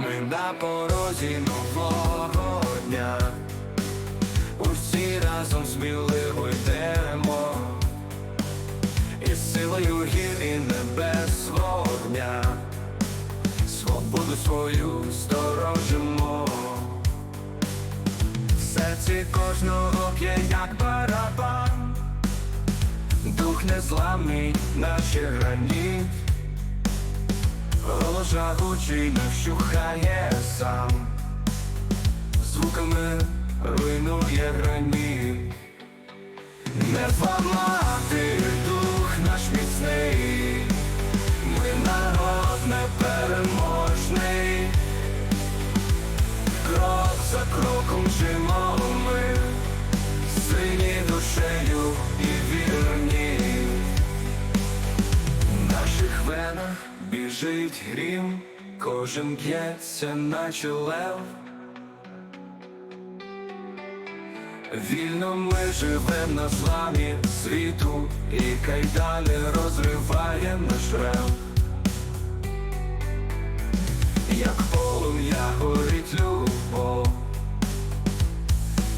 Ми на порозі нового дня, усі разом сміливо йдемо, і силою гір і небес вогня, свободу свою сторожимо. Серці кожного п'є, як барабан, дух незламний, наче граніт. Голос очей не вщухає сам, звуками руйнує грані, Не зламати біжить грім, кожен б'ється, наче лев. Вільно ми живем на зламі світу, і кайдани розриває наш рев. Як полум'я горить любов,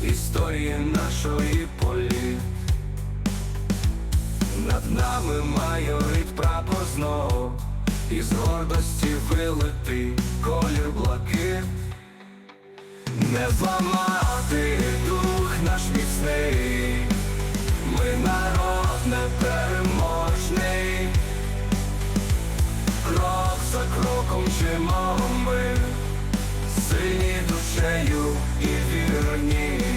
історії нашої полі. Над нами майорить прапор знов, і з гордості вилитий колір блакит. Не зламати дух наш міцний, ми народ непереможний, крок за кроком чимо ми, сині душею і вірні.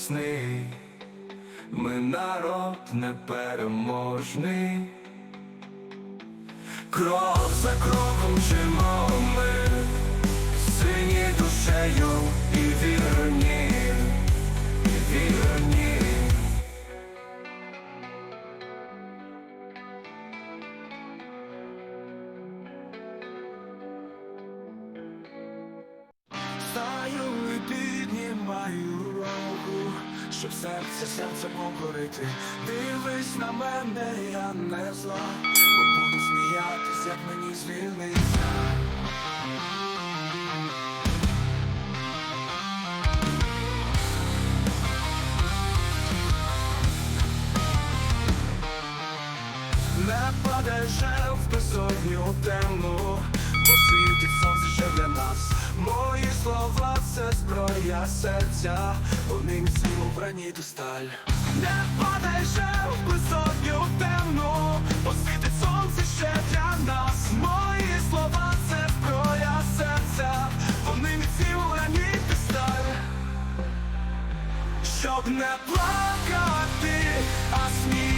Міцний, ми народ непереможний, крок за кроком чимо ми, сині душею і вірні, і вірні. Стаю піднімаю руку, щоб серце серце покорити. Дивись на мене, я не зла, бо буду сміятись, як мені звільниться. Не падеше в безодню темну, бо світить сонце ще для нас. Мої слова це зброя серця, вони міцні у граніту сталь. Не падеше в безодню темну, бо сонце ще для нас. Мої слова це зброя серця, вони міцні у граніту сталь. Щоб не плакати, а сміятись,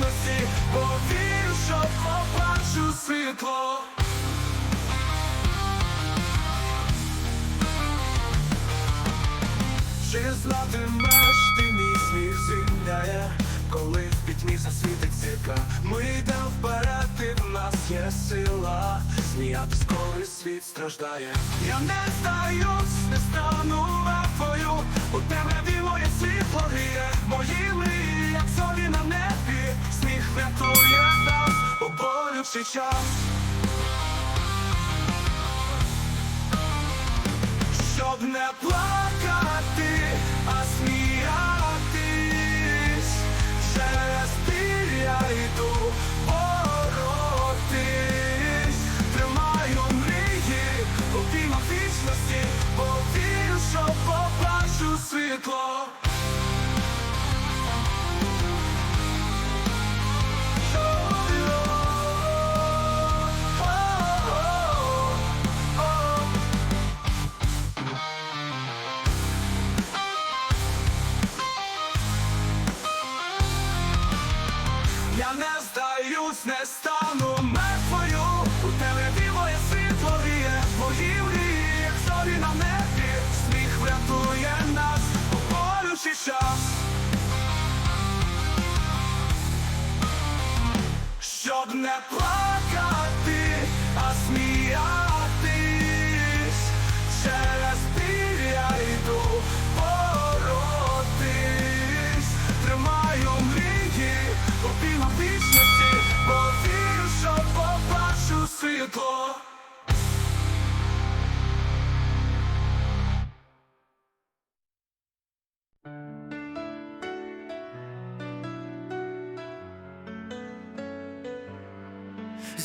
обійма вічності, бо вірю, що побачу світло. Чи знатимеш ти мій сміх зімняє, коли в засвітить зірка. Ми йдемо вперед, і в нас є сила. Сміятись, коли світ страждає. Я не здаюсь, не стану мертвою. У темряві моє світло гріє. Мої мрії, як зорі на небі. Сміх врятує нас у болючий час. Щоб не плакати, світло.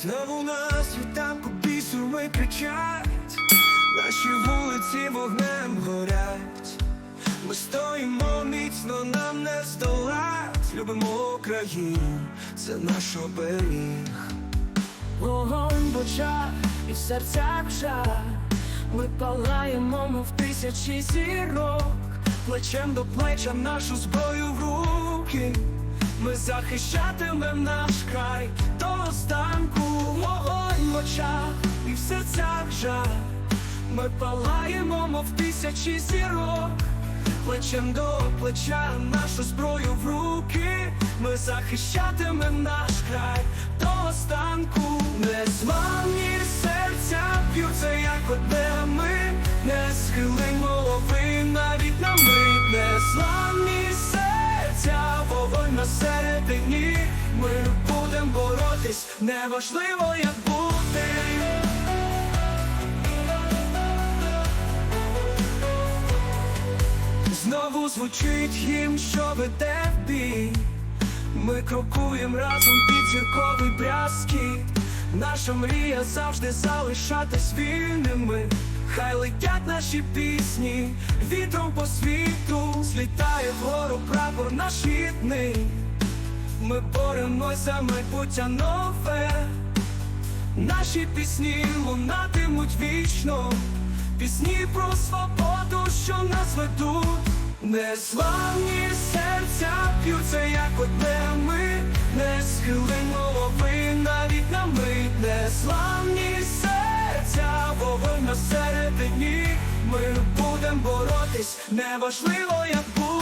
Знову на світанку бісури кричать, наші вулиці вогнем горять. Ми стоїмо міцно, нам не здолать. Любимо Україну, це наш оберіг. Вогонь в і в серцях жар Ми палаємо, мов тисячі зірок Плечем до плеча нашу зброю в руки. Ми захищатимем наш край Ми палаємо, мов тисячі зірок. Плечем до плеча нашу зброю в руки. Ми захищатимем наш край до останку. Незламні серця б'ються, як одне ми. Не схилим голови навіть на мить. Незламні серця, вогонь на середині. Ми будем боротись, неважливо, як бути. Знову звучить гімн, що веде в бій. Ми крокуємо разом під зірковий брязкіт Наша мрія завжди залишатись вільними. Хай летять наші пісні, вітром по світу злітає вгору прапор наш рідний. Ми боремось за майбуття нове. Наші пісні лунатимуть вічно, пісні про свободу, що нас ведуть. Незламні серця п'ються, як одне ми, не схилим голови навіть на мить. Неславні серця, вогонь на середині. Ми будем боротись, неважливо, як бути.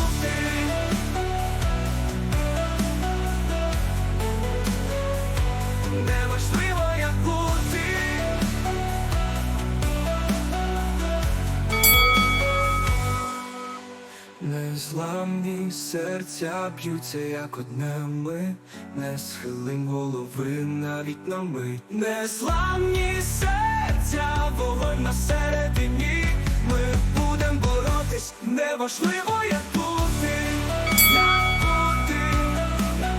Незламні серця б'ються, як одне ми, не схилим голови навіть на мить. Незламні серця, вогонь на середині. Ми будем боротись, неважливо, як бути, бути, бути,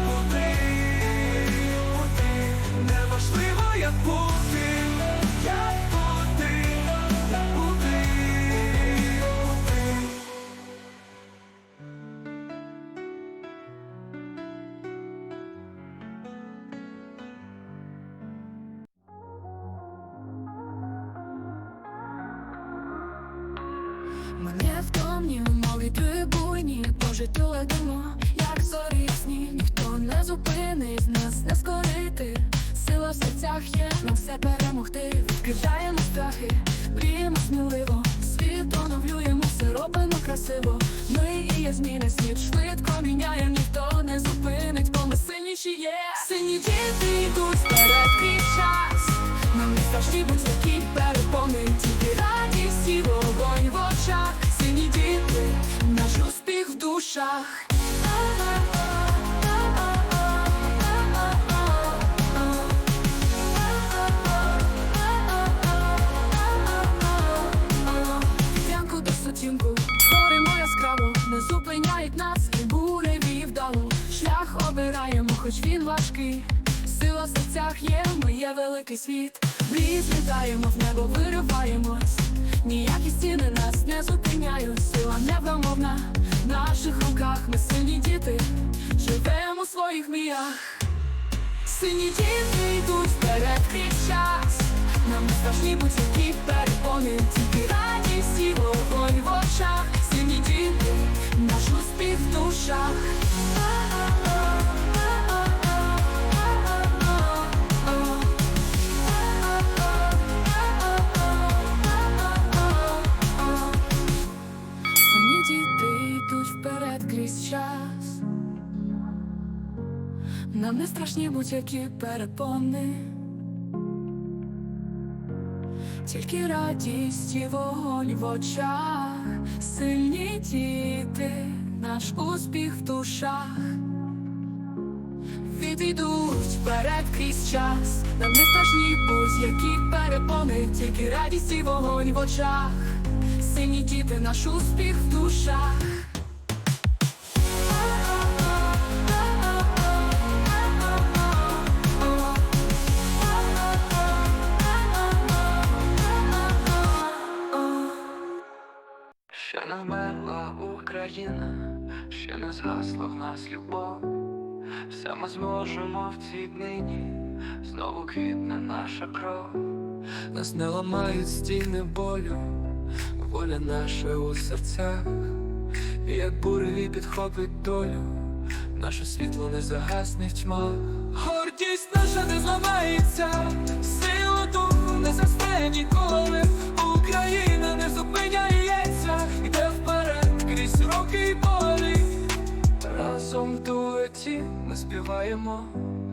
бути. Неважливо, як бути, летимо, як зорі сні. Ніхто не зупинить, нас не скорити. Сила в серцях є, нам все перемогти. Відкидаємо страхи, мріємо сміливо. Світ оновлюємо, все робимо красиво. Ми і є зміни, світ швидко міняє. Ніхто не зупинить, бо ми сильніші є. Сині діти йдуть вперед душах не зупиняють нас, і буреві вдало. Шлях обираємо, хоч він важкий. Сила в серцях є, ми є великий світ. Мрії злітаємо, в небо вириваємось. Ніякі стіни нас не зупиняють. Сила невгамовна в наших руках. Ми сильні діти, живемо у своїх міях. Сині діти йдуть вперед крізь час Нам не страшні будь-які Нам не страшні будь-які перепони, тільки радість і вогонь в очах, сильні діти, наш успіх в душах. Відійдуть вперед крізь час, нам не страшні будь-які перепони, тільки радість і вогонь в очах, сильні діти, наш успіх в душах. Не згасла в нас любов. Все ми зможемо в цій днині, знову квітне наша кров. Нас не ламають стіни болю, воля наша у серцях, І як буреві підхопить долю, наше світло не загасне в тьмах. Гордість наша не зламається, сила духу не засне ніколи. Україна не зупиняється, йде вперед крізь роки. Разом в дуеті ми співаємо,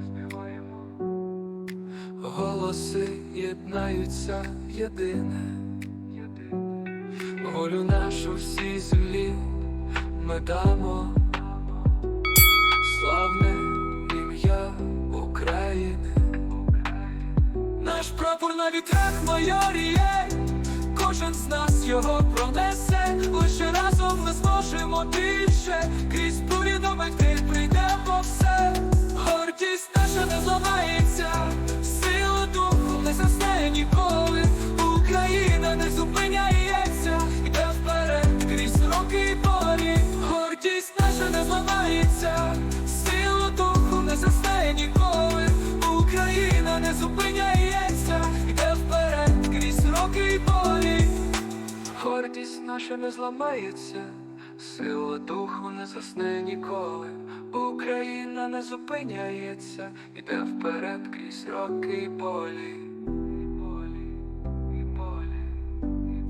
співаємо. Голоси єднаються єдине, волю нашу всій землі ми дамо, славне ім'я України. Наш прапор на вітрах майоріє, кожен з нас його пронесе, лише разом ми зможемо більше, крізь бурі до мети прийдемо все. Гордість наша не зламається, сила духу не засне ніколи. Наша не зламається, сила духу не засне ніколи. Україна не зупиняється, йде вперед крізь роки й болі.